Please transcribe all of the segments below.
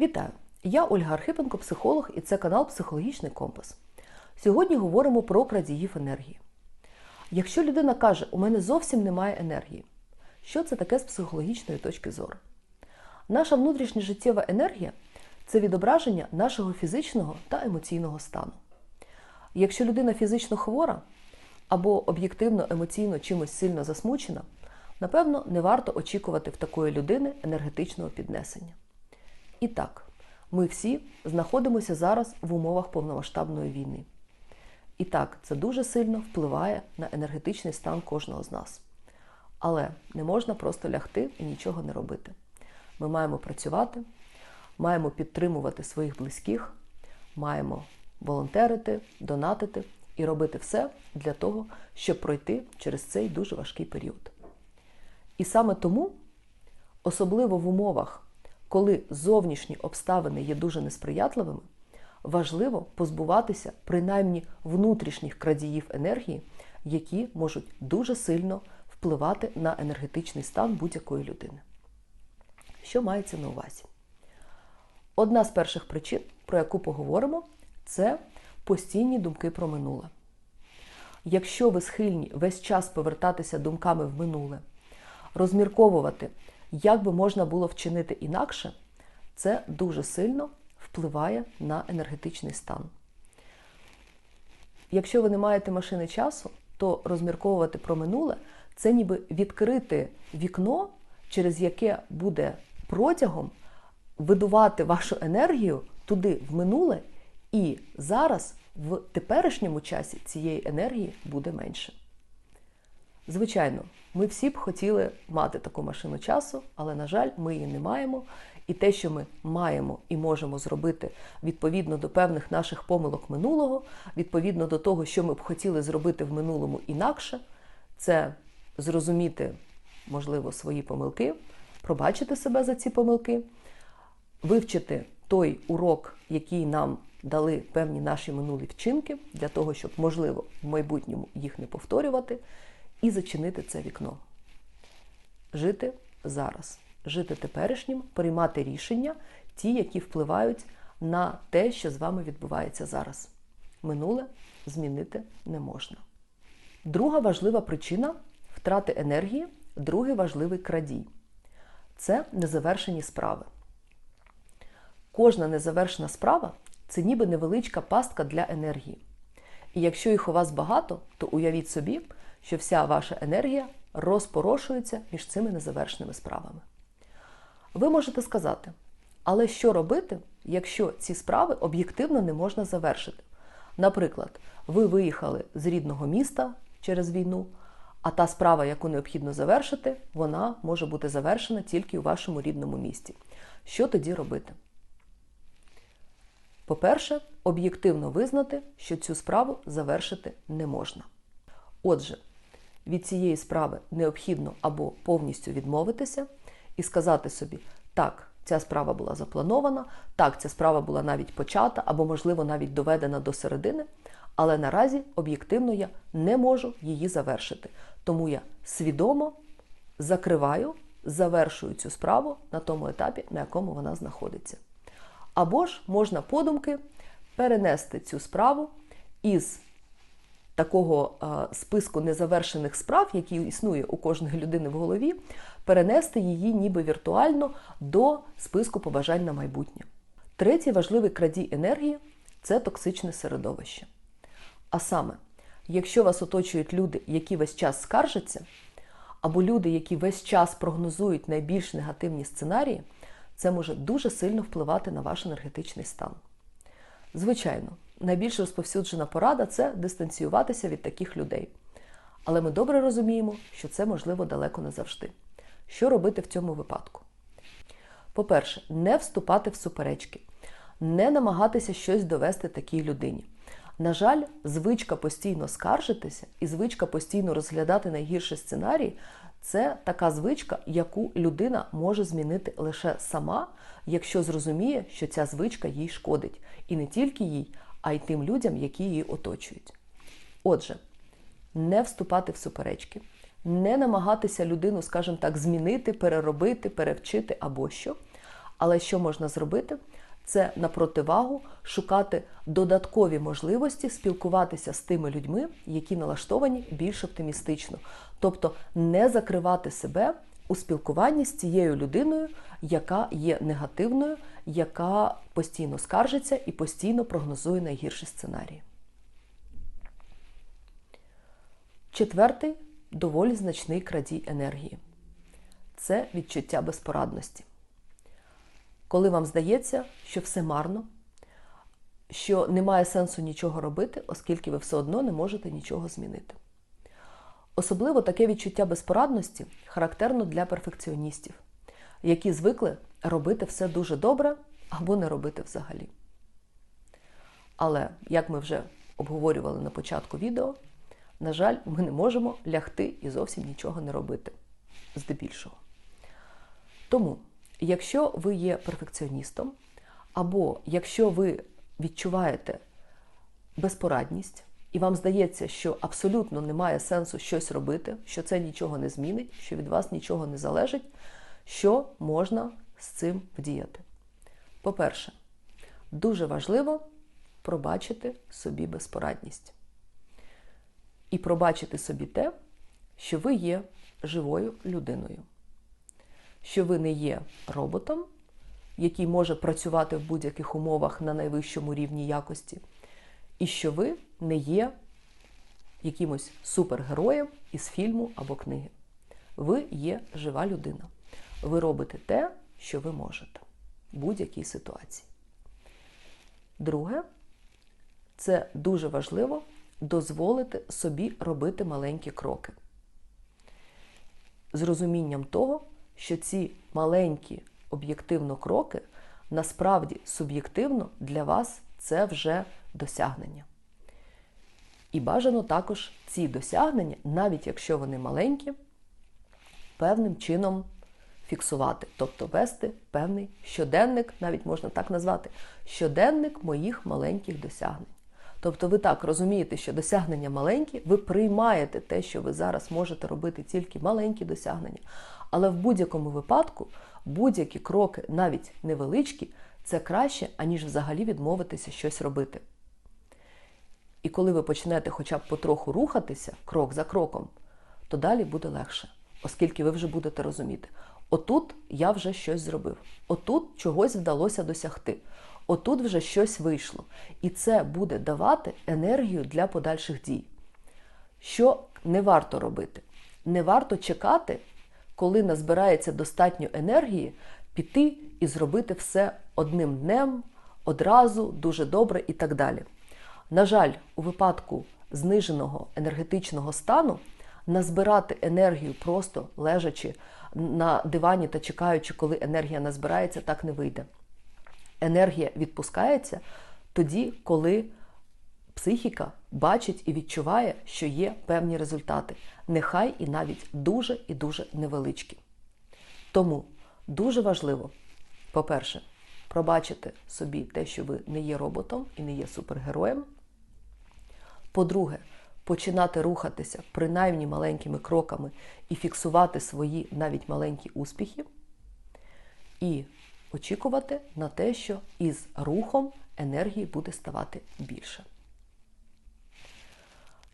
Вітаю! Я Ольга Архипенко, психолог, і це канал Психологічний Компас. Сьогодні говоримо про крадіїв енергії. Якщо людина каже, у мене зовсім немає енергії, що це таке з психологічної точки зору? Наша внутрішня життєва енергія це відображення нашого фізичного та емоційного стану. Якщо людина фізично хвора або об'єктивно емоційно чимось сильно засмучена, напевно, не варто очікувати в такої людини енергетичного піднесення. І так, ми всі знаходимося зараз в умовах повномасштабної війни. І так, це дуже сильно впливає на енергетичний стан кожного з нас. Але не можна просто лягти і нічого не робити. Ми маємо працювати, маємо підтримувати своїх близьких, маємо волонтерити, донатити і робити все для того, щоб пройти через цей дуже важкий період. І саме тому, особливо в умовах, коли зовнішні обставини є дуже несприятливими, важливо позбуватися принаймні внутрішніх крадіїв енергії, які можуть дуже сильно впливати на енергетичний стан будь-якої людини. Що мається на увазі? Одна з перших причин, про яку поговоримо, це постійні думки про минуле. Якщо ви схильні весь час повертатися думками в минуле, розмірковувати, як би можна було вчинити інакше, це дуже сильно впливає на енергетичний стан. Якщо ви не маєте машини часу, то розмірковувати про минуле це ніби відкрити вікно, через яке буде протягом видувати вашу енергію туди в минуле, і зараз в теперішньому часі цієї енергії буде менше. Звичайно, ми всі б хотіли мати таку машину часу, але, на жаль, ми її не маємо. І те, що ми маємо і можемо зробити відповідно до певних наших помилок минулого, відповідно до того, що ми б хотіли зробити в минулому інакше, це зрозуміти, можливо, свої помилки, пробачити себе за ці помилки, вивчити той урок, який нам дали певні наші минулі вчинки, для того, щоб, можливо, в майбутньому їх не повторювати, і зачинити це вікно. Жити зараз жити теперішнім, приймати рішення, ті, які впливають на те, що з вами відбувається зараз. Минуле змінити не можна. Друга важлива причина втрати енергії, другий важливий крадій це незавершені справи. Кожна незавершена справа це ніби невеличка пастка для енергії. І якщо їх у вас багато, то уявіть собі, що вся ваша енергія розпорошується між цими незавершеними справами. Ви можете сказати, але що робити, якщо ці справи об'єктивно не можна завершити? Наприклад, ви виїхали з рідного міста через війну, а та справа, яку необхідно завершити, вона може бути завершена тільки у вашому рідному місті. Що тоді робити? По-перше, об'єктивно визнати, що цю справу завершити не можна. Отже, від цієї справи необхідно або повністю відмовитися і сказати собі, так, ця справа була запланована, так, ця справа була навіть почата, або, можливо, навіть доведена до середини, але наразі об'єктивно я не можу її завершити. Тому я свідомо закриваю, завершую цю справу на тому етапі, на якому вона знаходиться. Або ж можна подумки перенести цю справу із такого списку незавершених справ, який існує у кожної людини в голові, перенести її ніби віртуально до списку побажань на майбутнє. Третій важливий крадій енергії це токсичне середовище. А саме, якщо вас оточують люди, які весь час скаржаться, або люди, які весь час прогнозують найбільш негативні сценарії, це може дуже сильно впливати на ваш енергетичний стан. Звичайно, найбільш розповсюджена порада це дистанціюватися від таких людей. Але ми добре розуміємо, що це можливо далеко не завжди. Що робити в цьому випадку? По-перше, не вступати в суперечки, не намагатися щось довести такій людині. На жаль, звичка постійно скаржитися і звичка постійно розглядати найгірші сценарії це така звичка, яку людина може змінити лише сама, якщо зрозуміє, що ця звичка їй шкодить. І не тільки їй, а й тим людям, які її оточують. Отже, не вступати в суперечки, не намагатися людину, скажімо так, змінити, переробити, перевчити або що, Але що можна зробити? Це на противагу шукати додаткові можливості спілкуватися з тими людьми, які налаштовані більш оптимістично, тобто не закривати себе у спілкуванні з цією людиною, яка є негативною, яка постійно скаржиться і постійно прогнозує найгірші сценарії. Четвертий доволі значний крадій енергії це відчуття безпорадності. Коли вам здається, що все марно, що немає сенсу нічого робити, оскільки ви все одно не можете нічого змінити. Особливо таке відчуття безпорадності характерно для перфекціоністів, які звикли робити все дуже добре або не робити взагалі. Але, як ми вже обговорювали на початку відео, на жаль, ми не можемо лягти і зовсім нічого не робити здебільшого. Тому, якщо ви є перфекціоністом, або якщо ви відчуваєте безпорадність, і вам здається, що абсолютно немає сенсу щось робити, що це нічого не змінить, що від вас нічого не залежить, що можна з цим вдіяти? По-перше, дуже важливо пробачити собі безпорадність. І пробачити собі те, що ви є живою людиною, що ви не є роботом, який може працювати в будь-яких умовах на найвищому рівні якості, і що ви не є якимось супергероєм із фільму або книги. Ви є жива людина. Ви робите те, що ви можете в будь-якій ситуації. Друге, це дуже важливо дозволити собі робити маленькі кроки. З розумінням того, що ці маленькі об'єктивно кроки насправді суб'єктивно для вас це вже досягнення. І бажано також ці досягнення, навіть якщо вони маленькі, певним чином фіксувати, тобто вести певний щоденник, навіть можна так назвати, щоденник моїх маленьких досягнень. Тобто ви так розумієте, що досягнення маленькі, ви приймаєте те, що ви зараз можете робити тільки маленькі досягнення. Але в будь-якому випадку будь-які кроки, навіть невеличкі, це краще, аніж взагалі відмовитися щось робити. І коли ви почнете хоча б потроху рухатися крок за кроком, то далі буде легше, оскільки ви вже будете розуміти, отут я вже щось зробив, отут чогось вдалося досягти, отут вже щось вийшло. І це буде давати енергію для подальших дій. Що не варто робити? Не варто чекати, коли назбирається достатньо енергії, піти і зробити все одним днем, одразу, дуже добре і так далі. На жаль, у випадку зниженого енергетичного стану назбирати енергію, просто лежачи на дивані та чекаючи, коли енергія назбирається, так не вийде. Енергія відпускається тоді, коли психіка бачить і відчуває, що є певні результати, нехай і навіть дуже і дуже невеличкі. Тому дуже важливо, по-перше, пробачити собі те, що ви не є роботом і не є супергероєм. По-друге, починати рухатися принаймні маленькими кроками і фіксувати свої навіть маленькі успіхи. І очікувати на те, що із рухом енергії буде ставати більше.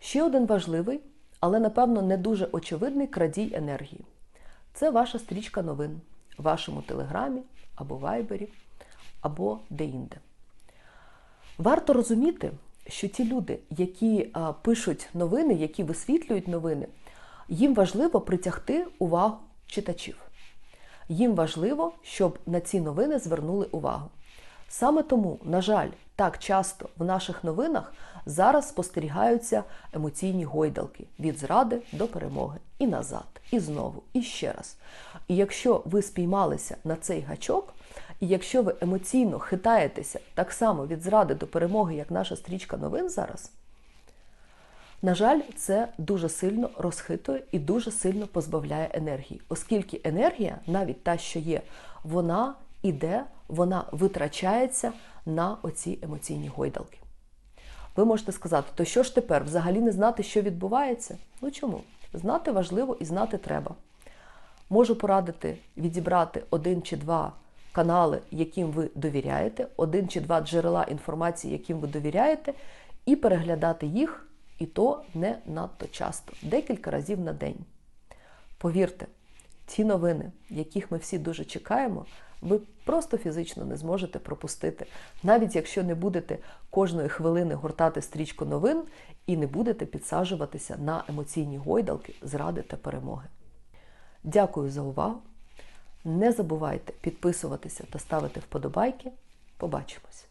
Ще один важливий, але, напевно, не дуже очевидний крадій енергії. Це ваша стрічка новин в вашому телеграмі або вайбері, або де-інде. Варто розуміти, що ті люди, які пишуть новини, які висвітлюють новини, їм важливо притягти увагу читачів. Їм важливо, щоб на ці новини звернули увагу. Саме тому, на жаль, так часто в наших новинах зараз спостерігаються емоційні гойдалки від зради до перемоги. І назад, і знову, і ще раз. І якщо ви спіймалися на цей гачок, і якщо ви емоційно хитаєтеся так само від зради до перемоги, як наша стрічка новин зараз, на жаль, це дуже сильно розхитує і дуже сильно позбавляє енергії, оскільки енергія, навіть та, що є, вона іде, вона витрачається на оці емоційні гойдалки. Ви можете сказати, то що ж тепер? Взагалі не знати, що відбувається? Ну чому? Знати важливо і знати треба. Можу порадити відібрати один чи два канали, яким ви довіряєте, один чи два джерела інформації, яким ви довіряєте, і переглядати їх, і то не надто часто, декілька разів на день. Повірте, ті новини, яких ми всі дуже чекаємо, ви просто фізично не зможете пропустити, навіть якщо не будете кожної хвилини гортати стрічку новин і не будете підсаджуватися на емоційні гойдалки зради та перемоги. Дякую за увагу. Не забувайте підписуватися та ставити вподобайки. Побачимось!